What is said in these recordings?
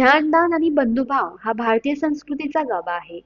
ज्ञानदान आणि बंधुभाव हा भारतीय संस्कृतीचा गाभा आहे.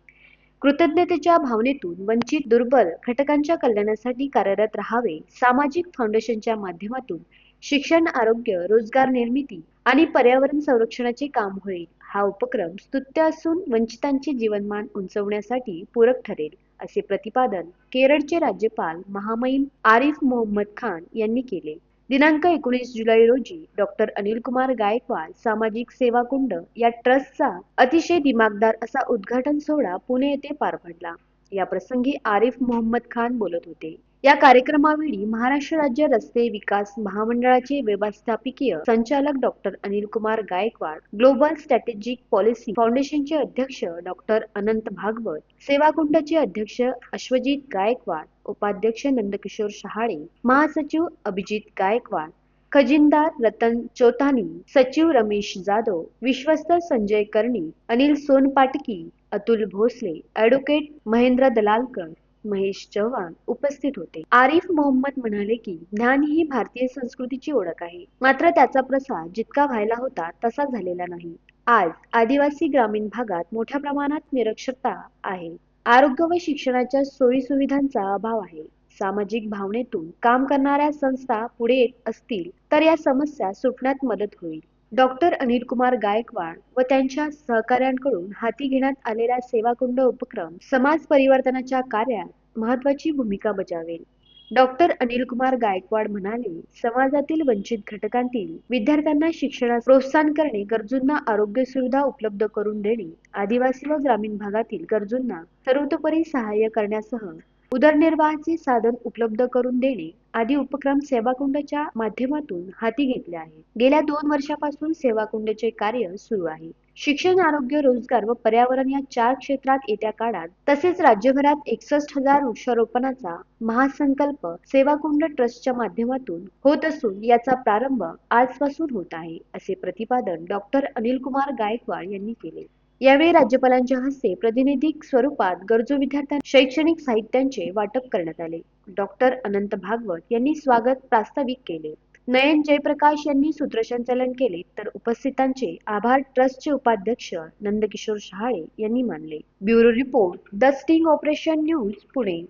कृतज्ञतेच्या भावनेतून वंचित दुर्बल घटकांच्या कल्याणासाठी कार्यरत राहावे सामाजिक फाउंडेशनच्या माध्यमातून शिक्षण आरोग्य रोजगार निर्मिती आणि पर्यावरण संरक्षणाचे काम होईल हा उपक्रम स्तुत्य असून वंचितांचे जीवनमान उंचवण्यासाठी पूरक ठरेल असे प्रतिपादन केरळचे राज्यपाल महामहिम आरिफ मोहम्मद खान यांनी केले. दिनांक एकोणीस जुलै रोजी डॉक्टर अनिल कुमार गायकवाड सामाजिक सेवा कुंड या ट्रस्टचा अतिशय दिमागदार असा उद्घाटन सोहळा पुणे येथे पार पडला. या प्रसंगी आरिफ मोहम्मद खान बोलत होते. या कार्यक्रमावेळी महाराष्ट्र राज्य रस्ते विकास महामंडळाचे व्यवस्थापकीय संचालक doctor Anil Kumar Gaikwad global strategic policy फाउंडेशनचे अध्यक्ष डॉक्टर अनंत भागवत सेवाकुंडचे अध्यक्ष अश्वजित गायकवाड उपाध्यक्ष नंदकिशोर शहाळे महासचिव अभिजित गायकवाड खजिनदार रतन चोतानी सचिव रमेश जाधव विश्वस्त संजय कर्णी अनिल सोनपाटकी अतुल भोसले ॲडव्होकेट महेंद्र दलालकर महेश चव्हाण उपस्थित होते. आरिफ मोहम्मद म्हणाले की ज्ञान ही भारतीय संस्कृतीची ओळख आहे. मात्र त्याचा प्रसार जितका व्हायला होता तसा झालेला नाही. आज आदिवासी ग्रामीण भागात मोठ्या प्रमाणात निरक्षरता आहे. आरोग्य व शिक्षणाच्या सोयीसुविधांचा अभाव आहे. सामाजिक भावनेतून काम करणाऱ्या संस्था पुढे येत असतील तर या समस्या सुटण्यात मदत होईल. डॉक्टर अनिल कुमार गायकवाड व त्यांच्या सहकाऱ्यांकडून हाती घेण्यात आलेला सेवाकुंड उपक्रम समाज परिवर्तनाच्या कार्यात महत्वाची भूमिका बजावेल. डॉक्टर अनिल कुमार गायकवाड म्हणाले समाजातील वंचित घटकांतील विद्यार्थ्यांना शिक्षणास प्रोत्साहन करणे गरजूंना आरोग्य सुविधा उपलब्ध करून देणे आदिवासी व ग्रामीण भागातील गरजूंना सर्वतोपरी सहाय्य करण्यासह उदरनिर्वाहाचे साधन उपलब्ध करून देणे आदी उपक्रम सेवाकुंडच्या माध्यमातून हाती घेतले आहे. गेल्या दोन वर्षापासून सेवाकुंडचे कार्य सुरू आहे. शिक्षण आरोग्य रोजगार व पर्यावरण या चार क्षेत्रात येत्या काळात तसेच राज्यभरात एकसष्ट हजार वृक्षारोपणाचा महासंकल्प सेवाकुंड ट्रस्टच्या माध्यमातून होत असून याचा प्रारंभ आजपासून होत आहे असे प्रतिपादन डॉक्टर अनिल कुमार गायकवाड यांनी केले. यावेळी राज्यपालांच्या हस्ते प्रतिनिधिक स्वरूपात गरजू विद्यार्थ्यांना शैक्षणिक साहित्यांचे वाटप करण्यात आले. डॉक्टर अनंत भागवत यांनी स्वागत प्रास्ताविक केले. नयन जयप्रकाश यांनी सूत्रसंचालन केले तर उपस्थितांचे आभार ट्रस्टचे उपाध्यक्ष नंदकिशोर शहाळे यांनी मानले. Bureau report the sting operation news Pune.